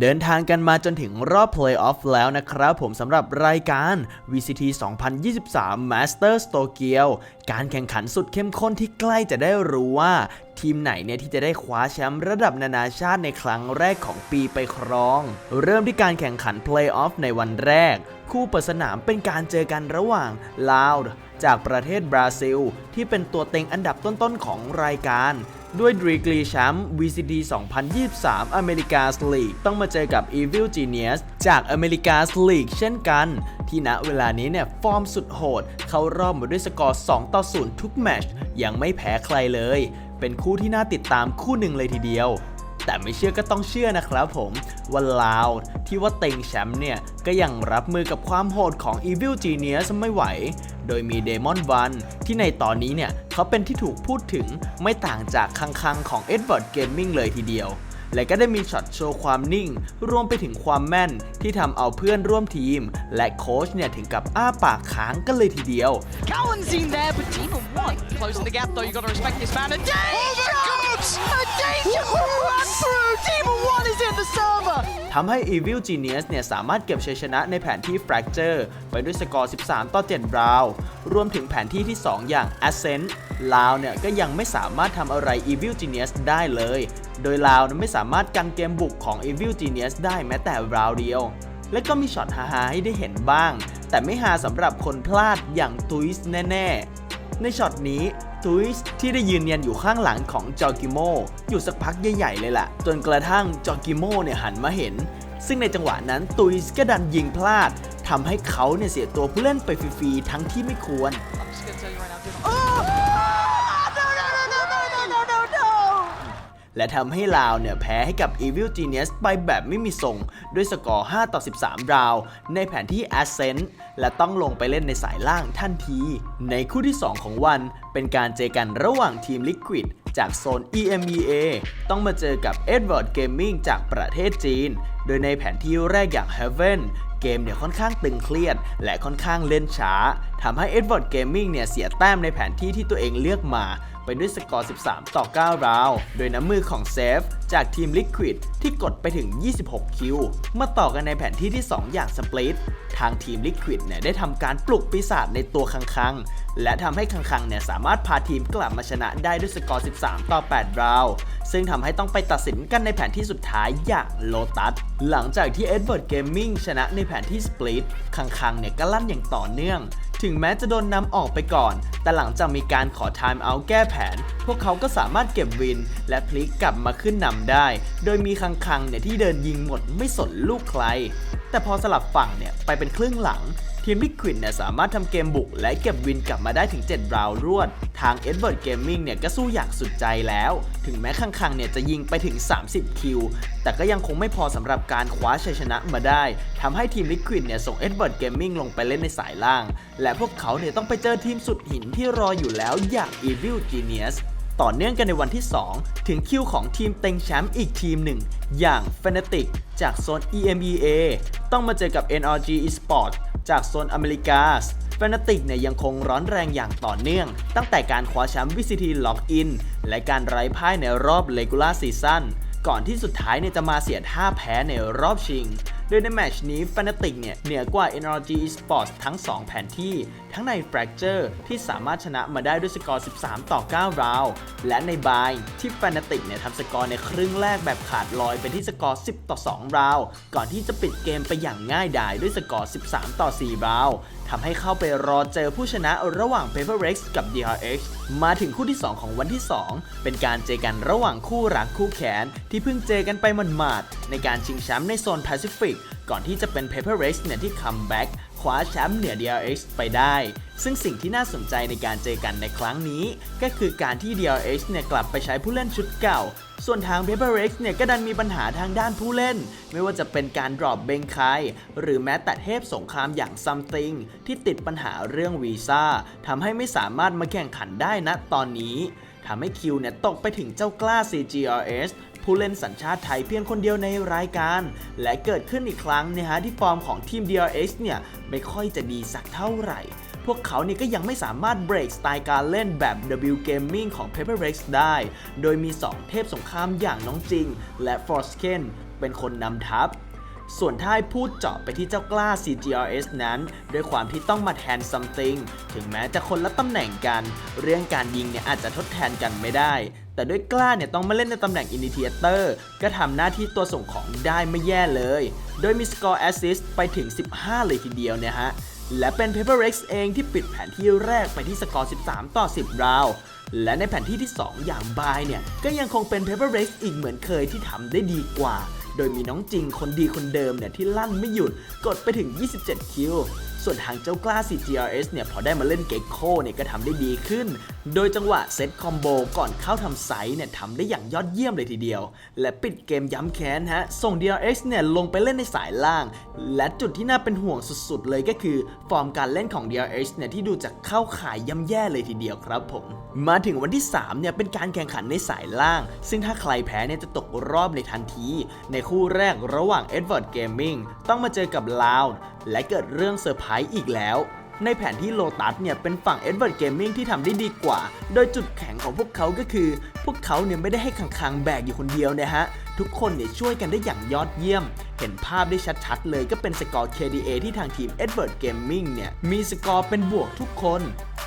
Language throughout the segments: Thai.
เดินทางกันมาจนถึงรอบ Playoff แล้วนะครับผมสำหรับรายการ VCT 2023 Masters Tokyo การแข่งขันสุดเข้มข้นที่ใกล้จะได้รู้ว่า ทีมไหนเนี่ยที่จะได้คว้าแชมป์ระดับนานาชาติในครั้งแรกของปีไปครอง เริ่มที่การแข่งขัน Playoff ในวันแรก คู่เปิดสนามเป็นการเจอกันระหว่างลาวจากประเทศบราซิล ที่เป็นตัวเต็งอันดับต้นๆของรายการ ด้วยดีกรีแชมป์ VCD 2023อเมริกาสลีกต้องมาเจอกับ Evil Genius จากอเมริกาสลีกเช่นกัน ที่ณเวลานี้เนี่ย ฟอร์มสุดโหด เข้ารอบมาด้วยสกอร์ 2 ต่อ 0 ทุกแมตช์ยังไม่แพ้ใครเลย เป็นคู่ที่น่าติดตามคู่หนึ่งเลยทีเดียว แต่ไม่เชื่อก็ต้องเชื่อนะครับผม ว่าลาวที่ว่าเต็งแชมป์เนี่ย ก็ยังรับมือกับความโหดของ Evil Genius ไม่ไหว โดยมีเดมอนวันที่ในตอนนี้เนี่ยเขาเป็นที่ถูกพูดถึงไม่ต่างจากคังๆของ Edward Gaming เลยทีเดียว และก็ได้มีช็อตโชว์ความนิ่ง รวมไปถึงความแม่นที่ทำเอาเพื่อนร่วมทีม และโค้ชเนี่ยถึงกับอ้าปากค้างกันเลยทีเดียว Cohen's in there, but Demon One closing the gap though. You got to respect this man. A danger! a danger run through. Demon One is in the server. ทำให้ Evil Genius เนี่ยสามารถเก็บชัยชนะในแผนที่ Fracture ไปด้วยสกอร์ 13 ต่อ 7 ราว รวมถึงแผนที่ที่ 2 อย่าง Ascent ลาวเนี่ยก็ยังไม่สามารถทำอะไร Evil Genius ได้เลย โดยลาวนั้นไม่สามารถกันเกมบุกของ Evil Genius ได้แม้แต่ราวเดียว และก็มีช็อตฮาๆให้ได้เห็นบ้าง แต่ไม่ฮาสำหรับคนพลาดอย่างตุยส์แน่ ๆ ในช็อตนี้ ตุยส์ที่ได้ยืนเนียนอยู่ข้างหลังของจอร์กิโมอยู่สักพักใหญ่ๆเลยล่ะ จนกระทั่งจอร์กิโมเนี่ยหันมาเห็น ซึ่งในจังหวะนั้นตุยส์ก็ดันยิงพลาดทำให้เขาเนี่ยเสียตัวผู้เล่นไปฟรีๆทั้งที่ไม่ควร I'm just gonna tell you right now, Demon. Oh! และทำให้ลาวเนี่ยแพ้ให้กับ Evil Genius ไปแบบไม่มีทรง ด้วยสกอร์ 5 ต่อ 13 ราว ในแผนที่ Ascent และต้องลงไปเล่นในสายล่างทันที ในคู่ที่ 2 ของวัน เป็นการเจอกันระหว่างทีม Liquid จากโซน EMEA ต้องมาเจอกับ Edward Gaming จากประเทศจีน โดยในแผนที่แรกอย่าง Heaven เกมเนี่ยค่อนข้างตึงเครียด และค่อนข้างเล่นช้าทำให้ Edward Gaming เนี่ยเสียแต้มในแผนที่ที่ตัวเองเลือกมา ไปด้วยสกอร์ 13 ต่อ 9 ราว โดยน้ำมือของเซฟ จากทีม Liquid ที่กดไปถึง 26 คิว มาต่อกันในแผนที่ที่ 2 อย่างสปลิตทางทีม Liquid เนี่ยได้ทำการปลุกปีศาจในตัวคังๆและทำให้คังๆเนี่ยสามารถพาทีมกลับมาชนะได้ด้วยสกอร์ 13 ต่อ 8 ราว ซึ่งทำให้ต้องไปตัดสินกันในแผนที่สุดท้ายอย่างโลตัส หลังจากที่ Edward Gaming ชนะในแผนที่สปลิตคังๆเนี่ยก็ลั่นอย่างต่อเนื่อง ถึงแม้จะโดนนำออกไปก่อน แต่หลังจากมีการขอ time out แก้แผน พวกเขาก็สามารถเก็บวิน และพลิกกลับมาขึ้นนำได้ โดยมีคังคังเนี่ยที่เดินยิงหมดไม่สนลูกใคร แต่พอสลับฝั่งเนี่ยไปเป็นครึ่งหลัง ทีมลิควิดเนี่ยสามารถทำเกมบุกและเก็บวินกลับมาได้ถึง 7 ราวรวด ทาง Edward Gaming เนี่ยก็สู้อย่างสุดใจแล้ว ถึงแม้คังคังๆเนี่ยจะยิงไปถึง 30 คิว แต่ก็ยังคงไม่พอสำหรับการคว้าชัยชนะมาได้ทำให้ทีมลิควิดเนี่ยส่ง Edward Gaming ลงไปเล่นในสายล่าง และพวกเขาเนี่ยต้องไปเจอทีมสุดหินที่รออยู่แล้วอย่าง Evil Genius ต่อเนื่องกันในวันที่ 2 ถึงคิวของทีมเต็งแชมป์อีกทีมหนึ่ง อย่าง Fnatic จากโซน EMEA ต้องมาเจอกับ NRG Esports จากโซนอเมริกา Fnatic เนี่ยยังคงร้อนแรงอย่างต่อเนื่อง ตั้งแต่การคว้าแชมป์ VCT Lock-in และการไร้พ่ายในรอบ Regular Season ก่อนที่สุดท้ายเนี่ยจะมาเสียท่าแพ้ในรอบชิง โดยในแมตช์นี้ Fnatic เนี่ยเหนือกว่า NRG Esports ทั้ง 2 แผนที่ ทั้งใน Fracture ที่สามารถชนะมาได้ด้วยสกอร์ 13 ต่อ 9 ราว และในบายที่ Fnatic เนี่ยทำสกอร์ในครึ่งแรกแบบขาดลอยไปที่สกอร์ 10 ต่อ 2 ราว ก่อนที่จะปิดเกมไปอย่างง่ายดายด้วยสกอร์ 13 ต่อ 4 ราว ทำให้เข้าไปรอเจอผู้ชนะระหว่าง Paper Rex กับ DRX มาถึงคู่ที่ 2 ของวันที่ 2 เป็นการเจอกันระหว่างคู่รักคู่แขนที่เพิ่งเจอกันไปหมาดๆในการชิงแชมป์ในโซนแปซิฟิกก่อนที่จะเป็น Paper Rex เนี่ยที่คัมแบ็กคว้าแชมป์เหนือ DRX ไปได้ ซึ่งสิ่งที่น่าสนใจในการเจอกันในครั้งนี้ ก็คือการที่ DRX เนี่ยกลับไปใช้ผู้เล่นชุดเก่า ส่วนทาง Paper Rex เนี่ยก็ดันมีปัญหาทางด้านผู้เล่น ไม่ว่าจะเป็นการดรอปเบงคายหรือแม้แต่เทพสงครามอย่าง Something ที่ติดปัญหาเรื่องวีซ่าทำให้ไม่สามารถมาแข่งขันได้ณตอนนี้ทำให้คิวเนี่ยตกไปถึงเจ้ากล้า CGRS ผู้เล่นสัญชาติไทยเพียงคนเดียวในรายการ และเกิดขึ้นอีกครั้งนะฮะที่ฟอร์มของทีม DRX เนี่ยไม่ค่อยจะดีสักเท่าไหร่ พวกเขาเนี่ยก็ยังไม่สามารถเบรกสไตล์การเล่นแบบ W Gaming ของ Paper Rex ได้ โดยมี 2 เทพสงครามอย่างน้องจริง และ f o r s k e n เป็นคนนำทัพส่วนถ้าให้พูดเจาะไปที่เจ้ากล้า CGRS นั้น ด้วยความที่ต้องมาแทน something ถึงแม้จะคนละตำแหน่งกัน เรื่องการยิงเนี่ยอาจจะทดแทนกันไม่ได้ แต่ด้วยกล้าเนี่ยต้องมาเล่นในตำแหน่ง initiator ก็ทำหน้าที่ตัวส่งของได้ไม่แย่เลย โดยมี score assist ไปถึง 15 เลยทีเดียวเนี่ยฮะ และเป็น Paper Rex เองที่ปิดแผนที่แรกไปที่สกอร์ 13 ต่อ 10 ราว และในแผนที่ที่ 2 อย่างบายเนี่ย ก็ยังคงเป็น Paper Rex อีกเหมือนเคยที่ทำได้ดีกว่า โดยมีน้องจริงคนดีคนเดิมเนี่ยที่ลั่นไม่หยุดกดไปถึง 27 คิว ส่วนทางเจ้ากล้า CGRS เนี่ยพอได้มาเล่นเก็กโคเนี่ยก็ทำได้ดีขึ้น โดยจังหวะเซตคอมโบก่อนเข้าทำไซส์เนี่ยทำได้อย่างยอดเยี่ยมเลยทีเดียว และปิดเกมย้ำแค้นฮะ ส่ง DRX เนี่ยลงไปเล่นในสายล่าง และจุดที่น่าเป็นห่วงสุดๆ เลยก็คือ ฟอร์มการเล่นของ DRX เนี่ยที่ดูจะเข้าข่ายย่ำแย่เลยทีเดียวครับผม มาถึงวันที่ 3 เนี่ยเป็นการแข่งขันในสายล่าง ซึ่งถ้าใครแพ้เนี่ยจะตกรอบในทันที ในคู่แรกระหว่าง Edward Gaming ต้องมาเจอกับ Loud และเกิดเรื่องเซอร์ไพรส์อีกแล้ว ในแผนที่โลตัสเนี่ยเป็นฝั่ง Edward Gaming ที่ทำได้ดีกว่า โดยจุดแข็งของพวกเขาก็คือ พวกเขาเนี่ยไม่ได้ให้คังๆแบกอยู่คนเดียวนะฮะ ทุกคนเนี่ยช่วยกันได้อย่างยอดเยี่ยมเห็นภาพได้ชัดๆ เลยก็เป็นสกอร์ KDA ที่ทางทีม Edward Gaming เนี่ย มีสกอร์เป็นบวกทุกคน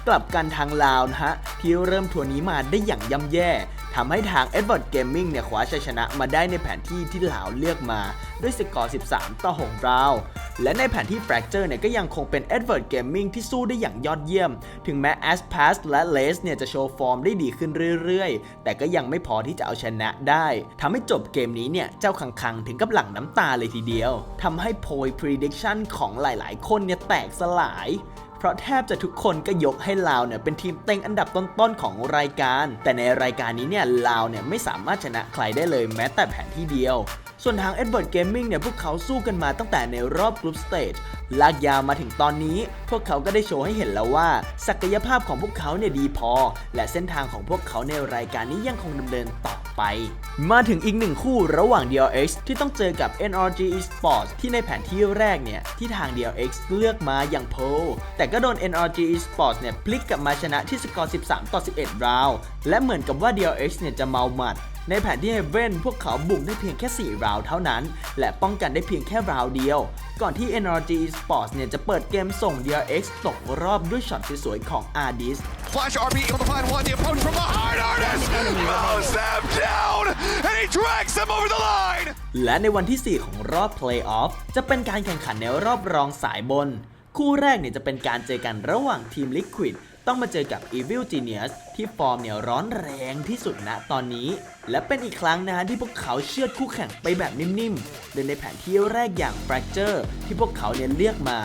กลับกันทางลาวนะฮะ ที่เริ่มทัวร์นี้มาได้อย่างย่ำแย่ ทำให้ทาง Edward Gaming เนี่ยคว้าชัยชนะมาได้ในแผนที่ที่ลาวเลือกมาด้วยสกอร์ 13 ต่อ 6 ราว และในแผนที่ Fracture เนี่ยก็ยังคงเป็น Edward Gaming ที่สู้ได้อย่างยอดเยี่ยม ถึงแม้ Aspas และ Les เนี่ยจะโชว์ฟอร์มได้ดีขึ้นเรื่อยๆ แต่ก็ยังไม่พอที่จะเอาชนะได้ทำให้จบเกมนี้เนี่ย เจ้าคังคังถึงกับหลั่งน้ำตาเลยทีเดียวทำให้โพย prediction ของหลายๆ คนเนี่ยแตกสลาย เพราะแทบจะทุกคนก็ยกให้ลาวเนี่ยเป็นทีมเต็งอันดับต้นๆของรายการ แต่ในรายการนี้เนี่ยลาวเนี่ยไม่สามารถชนะใครได้เลยแม้แต่แผนที่เดียว ส่วนทาง Edward Gaming เนี่ยพวกเขาสู้กันมาตั้งแต่ในรอบกรุ๊ปสเตจลากยาวมาถึงตอนนี้ พวกเขาก็ได้โชว์ให้เห็นแล้วว่า ศักยภาพของพวกเขาเนี่ยดีพอ และเส้นทางของพวกเขาในรายการนี้ยังคงดำเนินต่อ ไป มาถึงอีกหนึ่งคู่ระหว่าง DLX ที่ต้องเจอกับ NRG Esports ที่ในแผนที่แรกเนี่ย ที่ทาง DLX เลือกมาอย่างโพลแต่ก็โดน NRG Esports เนี่ยพลิกกลับมาชนะที่สกอร์ 13 ต่อ 11 ราว และเหมือนกับว่า DLX เนี่ยจะเมาหมัดในแผนที่ Heaven พวกเขาบุกได้เพียงแค่ 4 ราวเท่านั้น และป้องกันได้เพียงแค่ราวเดียว ก่อนที่ NRG Esports เนี่ยจะเปิดเกมส่ง DRX ตกรอบด้วยช็อตสวยๆของ Ardis Flash RB able to find one. The approach from behind Artis mows them down, and he drags them over the line. และในวันที่ 4 ของรอบ Playoff จะเป็นการแข่งขันในรอบรองสายบน คู่แรกเนี่ยจะเป็นการเจอกันระหว่างทีม Liquid ต้องมาเจอกับ Evil Genius ที่ฟอร์มเนี่ยร้อนแรงที่สุดณตอนนี้ และเป็นอีกครั้งนะฮะที่พวกเขาเชือดคู่แข่งไปแบบนิ่มๆโดยในแผนที่แรกอย่าง Fracture ที่พวกเขาเนี่ยเลือกมา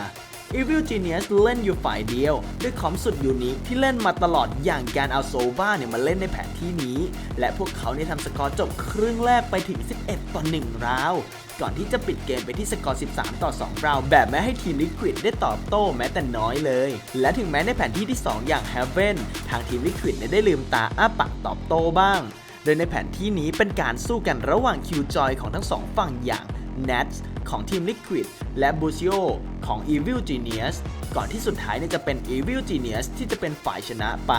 Evil Genius เล่นอยู่ฝ่ายเดียว ด้วยคอมสุดยูนิคที่เล่นมาตลอดอย่างการเอาโซวาเนี่ยมาเล่นในแผนที่นี้ และพวกเขาเนี่ยทำสกอร์จบครึ่งแรกไปถึง 11 ต่อ 1 ราว ก่อนที่จะปิดเกมไปที่สกอร์ 13 ต่อ 2 ราว แบบไม่ให้ทีม Liquid ได้ตอบโต้แม้แต่น้อยเลย และถึงแม้ในแผนที่ที่ 2 อย่าง Heaven ทางทีม Liquid เนี่ยได้ลืมตาอ้าปากตอบโต้บ้าง โดยในแผนที่นี้เป็นการสู้กันระหว่างคิวจอยของทั้งสองฝั่งอย่าง Nats ของทีม Liquid และ b u c i o ของ Evil Genius ก่อนที่สุดท้ายเนี่ยจะเป็น Evil Genius ที่จะเป็นฝ่ายชนะไป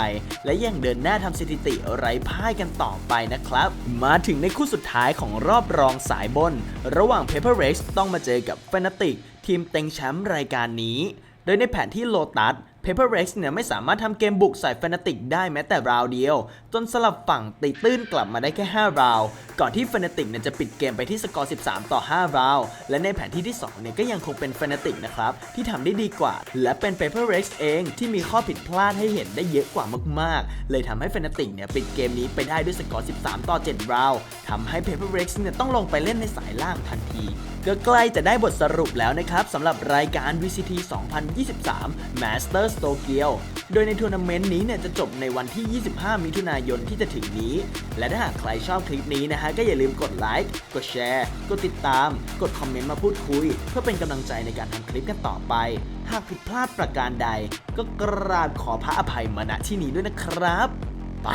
และยังเดินหน้าทำสถิติไร้พ่ายกันต่อไปนะครับ มาถึงในคู่สุดท้ายของรอบรองสายบน ระหว่าง Paper Rex ต้องมาเจอกับ Fnatic ทีมเต็งแชมป์รายการนี้ โดยในแผนที่โลตัส Paper Rex เนี่ยไม่สามารถทำเกมบุกใส่ Fnatic ได้แม้แต่ราวเดียว จนสลับฝั่งตีตื้นกลับมาได้แค่ 5 ราว ก่อนที่ Fnatic เนี่ยจะปิดเกมไปที่สกอร์ 13 ต่อ 5 ราว และในแผนที่ที่ 2 เนี่ยก็ยังคงเป็น Fnatic นะครับ ที่ทำได้ดีกว่า และเป็น Paper Rex เองที่มีข้อผิดพลาดให้เห็นได้เยอะกว่ามากๆ เลยทำให้ Fnatic เนี่ยปิดเกมนี้ไปได้ด้วยสกอร์ 13 ต่อ 7 ราวทำให้ Paper Rex เนี่ยต้องลงไปเล่นในสายล่างทันทีก็ใกล้จะได้บทสรุปแล้วนะครับสำหรับรายการ VCT 2023 Masters สโตเกียว โดยในทัวร์นาเมนต์นี้เนี่ยจะจบในวันที่ 25 มิถุนายนที่จะถึงนี้ และถ้าหากใครชอบคลิปนี้นะฮะ ก็อย่าลืมกดไลค์ กดแชร์ กดติดตาม กดคอมเมนต์มาพูดคุย เพื่อเป็นกำลังใจในการทำคลิปกันต่อไป หากผิดพลาดประการใด ก็กราบขอพระอภัยมาณที่นี้ด้วยนะครับ ไป